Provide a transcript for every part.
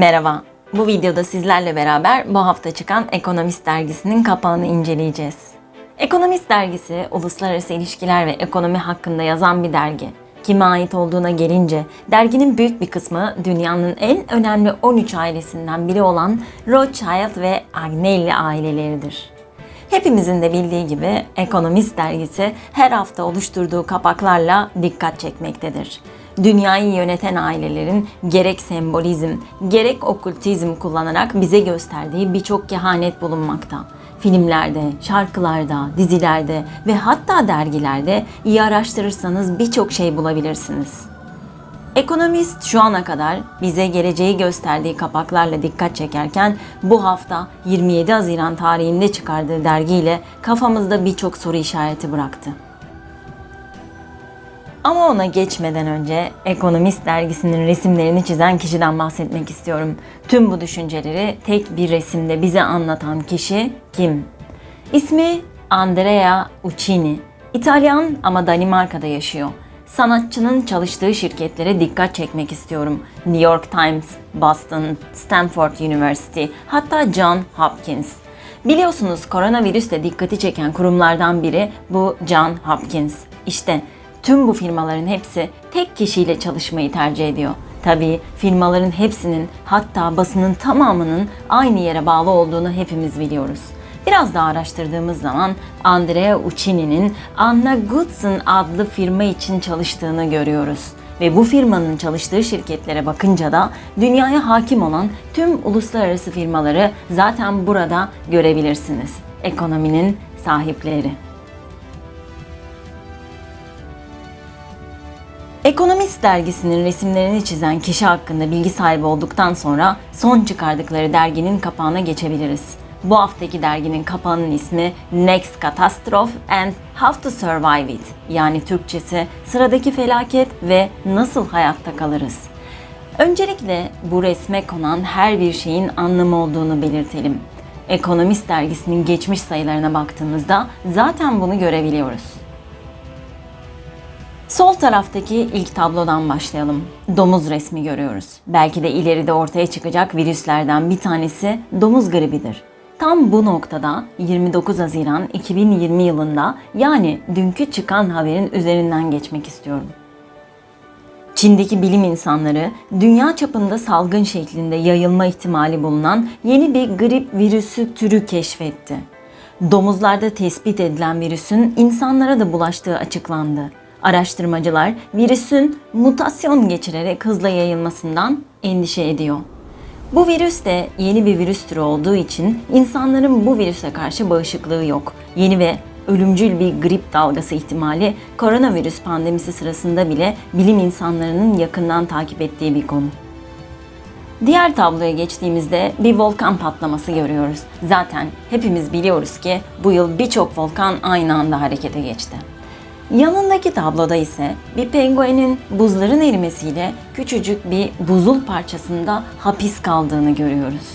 Merhaba. Bu videoda sizlerle beraber bu hafta çıkan Ekonomist dergisinin kapağını inceleyeceğiz. Ekonomist dergisi uluslararası ilişkiler ve ekonomi hakkında yazan bir dergi. Kime ait olduğuna gelince derginin büyük bir kısmı dünyanın en önemli 13 ailesinden biri olan Rothschild ve Agnelli aileleridir. Hepimizin de bildiği gibi Ekonomist dergisi her hafta oluşturduğu kapaklarla dikkat çekmektedir. Dünyayı yöneten ailelerin gerek sembolizm, gerek okültizm kullanarak bize gösterdiği birçok kehanet bulunmakta. Filmlerde, şarkılarda, dizilerde ve hatta dergilerde iyi araştırırsanız birçok şey bulabilirsiniz. Ekonomist şu ana kadar bize geleceği gösterdiği kapaklarla dikkat çekerken bu hafta 27 Haziran tarihinde çıkardığı dergiyle kafamızda birçok soru işareti bıraktı. Ama ona geçmeden önce Ekonomist dergisinin resimlerini çizen kişiden bahsetmek istiyorum. Tüm bu düşünceleri tek bir resimde bize anlatan kişi kim? İsmi Andrea Uccini. İtalyan ama Danimarka'da yaşıyor. Sanatçının çalıştığı şirketlere dikkat çekmek istiyorum. New York Times, Boston, Stanford University, hatta John Hopkins. Biliyorsunuz koronavirüsle dikkati çeken kurumlardan biri bu John Hopkins. İşte tüm bu firmaların hepsi tek kişiyle çalışmayı tercih ediyor. Tabii firmaların hepsinin hatta basının tamamının aynı yere bağlı olduğunu hepimiz biliyoruz. Biraz daha araştırdığımız zaman Andrea Uccini'nin Anna Goodson adlı firma için çalıştığını görüyoruz. Ve bu firmanın çalıştığı şirketlere bakınca da dünyaya hakim olan tüm uluslararası firmaları zaten burada görebilirsiniz. Ekonominin sahipleri. Ekonomist dergisinin resimlerini çizen kişi hakkında bilgi sahibi olduktan sonra son çıkardıkları derginin kapağına geçebiliriz. Bu haftaki derginin kapağının ismi Next Catastrophe and How to Survive It. Yani Türkçesi sıradaki felaket ve nasıl hayatta kalırız. Öncelikle bu resme konan her bir şeyin anlamı olduğunu belirtelim. Ekonomist dergisinin geçmiş sayılarına baktığımızda zaten bunu görebiliyoruz. Sol taraftaki ilk tablodan başlayalım. Domuz resmi görüyoruz. Belki de ileride ortaya çıkacak virüslerden bir tanesi domuz gribidir. Tam bu noktada 29 Haziran 2020 yılında yani dünkü çıkan haberin üzerinden geçmek istiyorum. Çin'deki bilim insanları dünya çapında salgın şeklinde yayılma ihtimali bulunan yeni bir grip virüsü türü keşfetti. Domuzlarda tespit edilen virüsün insanlara da bulaştığı açıklandı. Araştırmacılar virüsün mutasyon geçirerek hızla yayılmasından endişe ediyor. Bu virüs de yeni bir virüs türü olduğu için insanların bu virüse karşı bağışıklığı yok. Yeni ve ölümcül bir grip dalgası ihtimali koronavirüs pandemisi sırasında bile bilim insanlarının yakından takip ettiği bir konu. Diğer tabloya geçtiğimizde bir volkan patlaması görüyoruz. Zaten hepimiz biliyoruz ki bu yıl birçok volkan aynı anda harekete geçti. Yanındaki tabloda ise bir penguenin buzların erimesiyle küçücük bir buzul parçasında hapis kaldığını görüyoruz.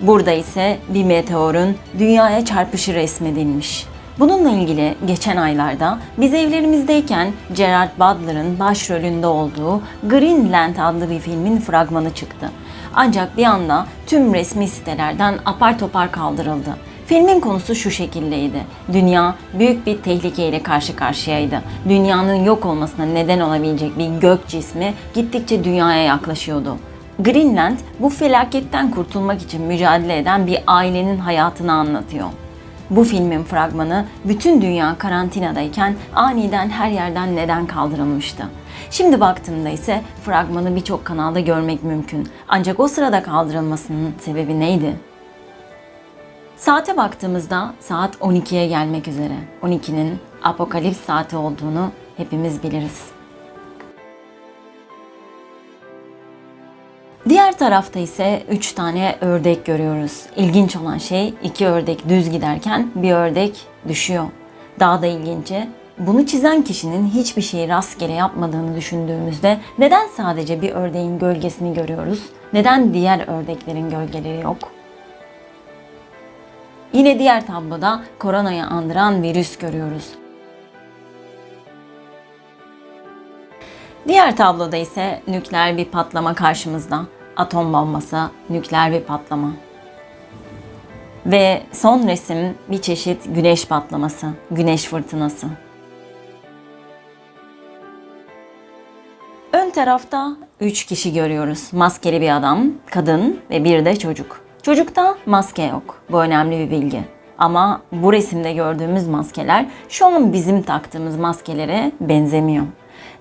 Burada ise bir meteorun dünyaya çarpışı resmedilmiş. Bununla ilgili geçen aylarda biz evlerimizdeyken Gerard Butler'ın başrolünde olduğu Greenland adlı bir filmin fragmanı çıktı. Ancak bir anda tüm resmi sitelerden apar topar kaldırıldı. Filmin konusu şu şekildeydi. Dünya büyük bir tehlikeyle karşı karşıyaydı. Dünyanın yok olmasına neden olabilecek bir gök cismi gittikçe dünyaya yaklaşıyordu. Greenland bu felaketten kurtulmak için mücadele eden bir ailenin hayatını anlatıyor. Bu filmin fragmanı bütün dünya karantinadayken aniden her yerden neden kaldırılmıştı. Şimdi baktığımda ise fragmanı birçok kanalda görmek mümkün. Ancak o sırada kaldırılmasının sebebi neydi? Saate baktığımızda saat 12'ye gelmek üzere. 12'nin apokalips saati olduğunu hepimiz biliriz. Diğer tarafta ise 3 tane ördek görüyoruz. İlginç olan şey iki ördek düz giderken bir ördek düşüyor. Daha da ilginci bunu çizen kişinin hiçbir şeyi rastgele yapmadığını düşündüğümüzde neden sadece bir ördeğin gölgesini görüyoruz? Neden diğer ördeklerin gölgeleri yok? Yine diğer tabloda koronayı andıran virüs görüyoruz. Diğer tabloda ise nükleer bir patlama karşımızda. Atom bombası, nükleer bir patlama. Ve son resim bir çeşit güneş patlaması, güneş fırtınası. Ön tarafta 3 kişi görüyoruz. Maskeli bir adam, kadın ve bir de çocuk. Çocukta maske yok. Bu önemli bir bilgi. Ama bu resimde gördüğümüz maskeler şu an bizim taktığımız maskelere benzemiyor.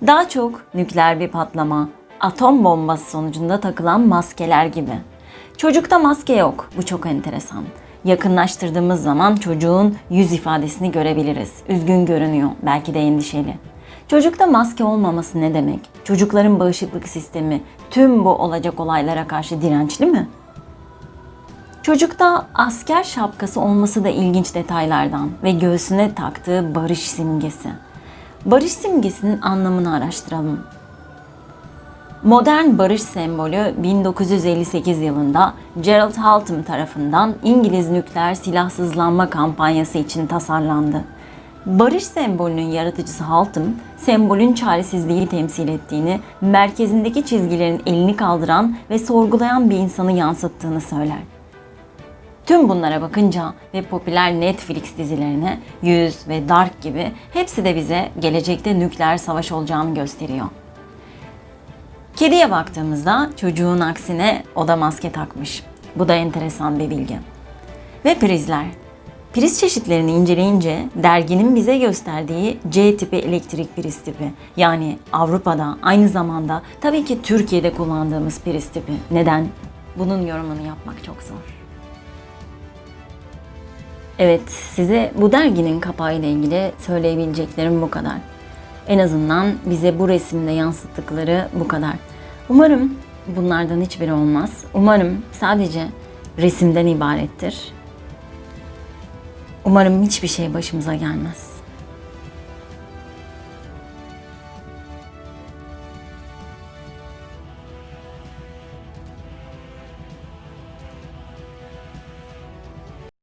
Daha çok nükleer bir patlama, atom bombası sonucunda takılan maskeler gibi. Çocukta maske yok. Bu çok enteresan. Yakınlaştırdığımız zaman çocuğun yüz ifadesini görebiliriz. Üzgün görünüyor, belki de endişeli. Çocukta maske olmaması ne demek? Çocukların bağışıklık sistemi tüm bu olacak olaylara karşı dirençli mi? Çocukta asker şapkası olması da ilginç detaylardan ve göğsüne taktığı barış simgesi. Barış simgesinin anlamını araştıralım. Modern barış sembolü 1958 yılında Gerald Haltom tarafından İngiliz nükleer silahsızlanma kampanyası için tasarlandı. Barış sembolünün yaratıcısı Haltom, sembolün çaresizliği temsil ettiğini, merkezindeki çizgilerin elini kaldıran ve sorgulayan bir insanı yansıttığını söyler. Tüm bunlara bakınca ve popüler Netflix dizilerine Yüz ve Dark gibi hepsi de bize gelecekte nükleer savaş olacağını gösteriyor. Kediye baktığımızda çocuğun aksine o da maske takmış. Bu da enteresan bir bilgi. Ve prizler. Priz çeşitlerini inceleyince derginin bize gösterdiği C tipi elektrik priz tipi. Yani Avrupa'da aynı zamanda tabii ki Türkiye'de kullandığımız priz tipi. Neden? Bunun yorumunu yapmak çok zor. Evet, size bu derginin kapağıyla ilgili söyleyebileceklerim bu kadar. En azından bize bu resimde yansıttıkları bu kadar. Umarım bunlardan hiçbiri olmaz. Umarım sadece resimden ibarettir. Umarım hiçbir şey başımıza gelmez.